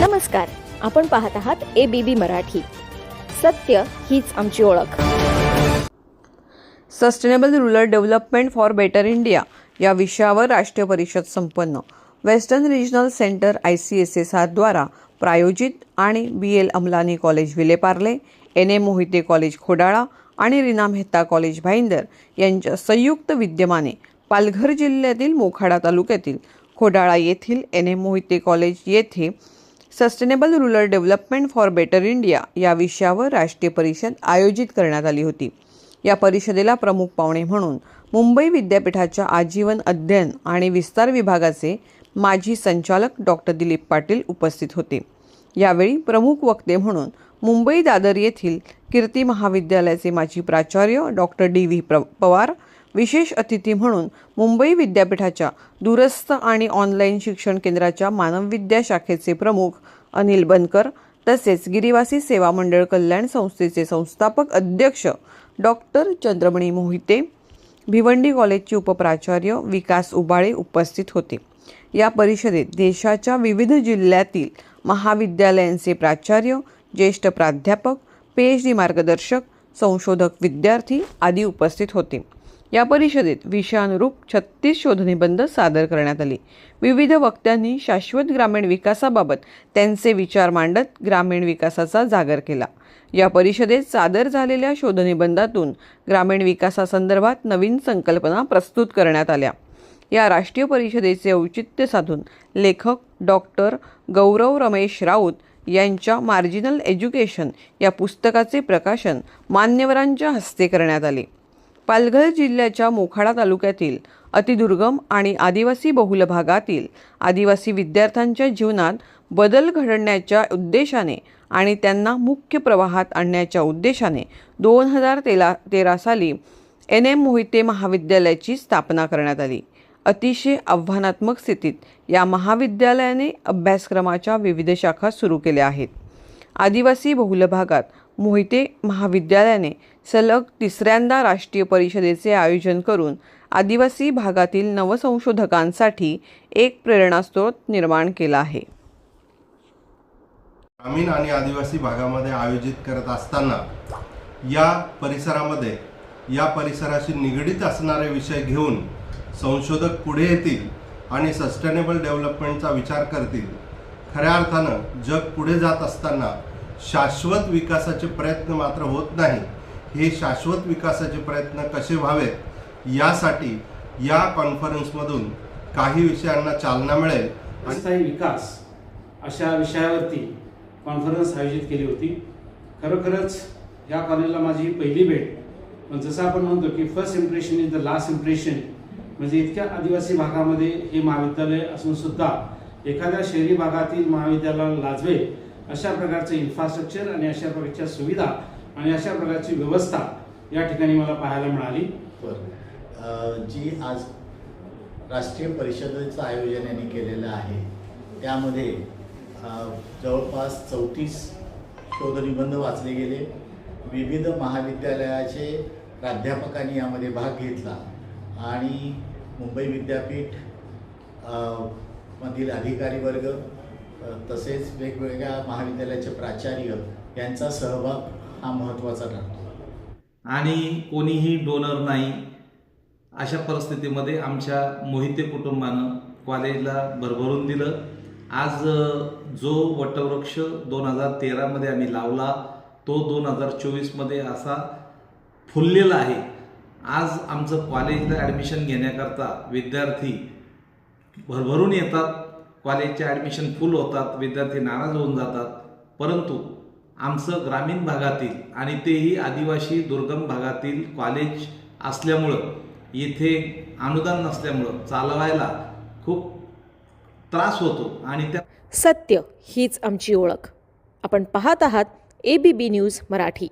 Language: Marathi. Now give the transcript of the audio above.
नमस्कार आपण पाहत आहात ए बी बी मराठी. सत्य हीच आमची ओळख. Sustainable rural development for better India या विषयावर राष्ट्रीय परिषद संपन्न. Western regional centre I C S S द्वारा प्रायोजित आणि B L Amlani college Vile Parle N A Mohite college Khodala आणि रिना मेहता कॉलेज भाईंदर यांच्या संयुक्त विद्यमाने पालघर जिल्ह्यातील मोखाडा तालुक्यातील खोडाळा येथील एन ए मोहिते कॉलेज येथे sustainable rural development for better India या विषयावर राष्ट्रीय परिषद आयोजित करण्यात आली होती. या परिषदेला प्रमुख पाहुणे म्हणून मुंबई विद्यापीठाच्या आजीवन अध्ययन आणि विस्तार विभागाचे माजी संचालक डॉक्टर दिलीप पाटील उपस्थित होते. यावेळी प्रमुख वक्ते म्हणून मुंबई दादर येथील कीर्ती महाविद्यालयाचे माजी प्राचार्य डॉक्टर डी व्ही प्र पवार विशेष अतिथी म्हणून मुंबई विद्यापीठाच्या दूरस्थ आणि ऑनलाईन शिक्षण केंद्राच्या मानवविद्या शाखेचे प्रमुख अनिल बनकर तसेच गिरिवासी सेवा मंडळ कल्याण संस्थेचे संस्थापक अध्यक्ष डॉक्टर चंद्रमणी मोहिते भिवंडी कॉलेजचे उपप्राचार्य विकास उबाळे उपस्थित होते. या परिषदेत देशाच्या विविध जिल्ह्यातील महाविद्यालयांचे प्राचार्य ज्येष्ठ प्राध्यापक पी एच डी मार्गदर्शक संशोधक विद्यार्थी आदी उपस्थित होते. या परिषदेत विषयानुरूप छत्तीस शोधनिबंध सादर करण्यात आले. विविध वक्त्यांनी शाश्वत ग्रामीण विकासाबाबत त्यांचे विचार मांडत ग्रामीण विकासाचा जागर केला. या परिषदेत सादर झालेल्या शोधनिबंधातून ग्रामीण विकासासंदर्भात नवीन संकल्पना प्रस्तुत करण्यात आल्या. या राष्ट्रीय परिषदेचे औचित्य साधून लेखक डॉक्टर गौरव रमेश राऊत यांच्या मार्जिनल एज्युकेशन या पुस्तकाचे प्रकाशन मान्यवरांच्या हस्ते करण्यात आले. पालघर जिल्ह्याच्या मोखाडा तालुक्यातील अतिदुर्गम आणि आदिवासी बहुल भागातील आदिवासी विद्यार्थ्यांच्या जीवनात बदल घडण्याच्या उद्देशाने आणि त्यांना मुख्य प्रवाहात आणण्याच्या उद्देशाने दोन हजार तेला तेरा साली एन एम मोहिते महाविद्यालयाची स्थापना करण्यात आली. अतिशय आव्हानात्मक स्थितीत या महाविद्यालयाने अभ्यासक्रमाच्या विविध शाखा सुरू केल्या आहेत. आदिवासी बहुल भागात मोहिते महाविद्यालयाने सलग तिसऱ्यांदा राष्ट्रीय परिषदेचे आयोजन करून आदिवासी भागातील नवसंशोधकांसाठी एक प्रेरणास्रोत निर्माण केला आहे. ग्रामीण आणि आदिवासी भागामध्ये आयोजित करत असताना या परिसरामध्ये या परिसराशी निगडीत असणारे विषय घेऊन संशोधक पुढे येतील आणि सस्टेनेबल डेव्हलपमेंटचा विचार करतील. खऱ्या अर्थानं जग पुढे जात असताना शाश्वत विकासाचे प्रयत्न मात्र होत नाही हे शाश्वत विकासाचे प्रयत्न कसे व्हावेत यासाठी या कॉन्फरन्समधून काही विषयांना चालना मिळेल आणि स्थायी विकास अशा विषयावरती कॉन्फरन्स आयोजित केली होती. खरोखरच या कॉलेजला माझी पहिली भेट. पण जसं आपण म्हणतो की first impression is the last impression म्हणजे इतक्या आदिवासी भागामध्ये हे महाविद्यालय असून सुद्धा एखाद्या शहरी भागातील महाविद्यालयाला लाजवे अशा प्रकारचं इन्फ्रास्ट्रक्चर आणि अशा प्रकारच्या सुविधा आणि अशा प्रकारची व्यवस्था या ठिकाणी मला पाहायला मिळाली. बरं. जी आज राष्ट्रीय परिषदेचं आयोजन यांनी केलेलं आहे त्यामध्ये जवळपास चौतीस शोधनिबंध वाचले गेले. विविध महाविद्यालयाचे प्राध्यापकांनी यामध्ये भाग घेतला आणि मुंबई विद्यापीठ मधील अधिकारी वर्ग तसेच वेगवेगळ्या महाविद्यालयाचे प्राचार्य यांचा सहभाग हा महत्त्वाचा ठरतो. आणि कोणीही डोनर नाही अशा परिस्थितीमध्ये आमच्या मोहिते कुटुंबानं कॉलेजला भरभरून दिलं. आज जो वटवृक्ष दोन हजार तेरामध्ये आम्ही लावला तो दोन हजार चोवीसमध्ये असा फुललेला आहे. आज आमचं कॉलेजला ॲडमिशन घेण्याकरता विद्यार्थी भरभरून येतात. कॉलेजचे ॲडमिशन फुल होतात. विद्यार्थी नाराज होऊन जातात. परंतु आमचं ग्रामीण भागातील आणि तेही आदिवासी दुर्गम भागातील कॉलेज असल्यामुळं येथे अनुदान नसल्यामुळं चालवायला खूप त्रास होतो आणि त्या सत्य हीच आमची ओळख. आपण पाहत आहात A B B news Marathi.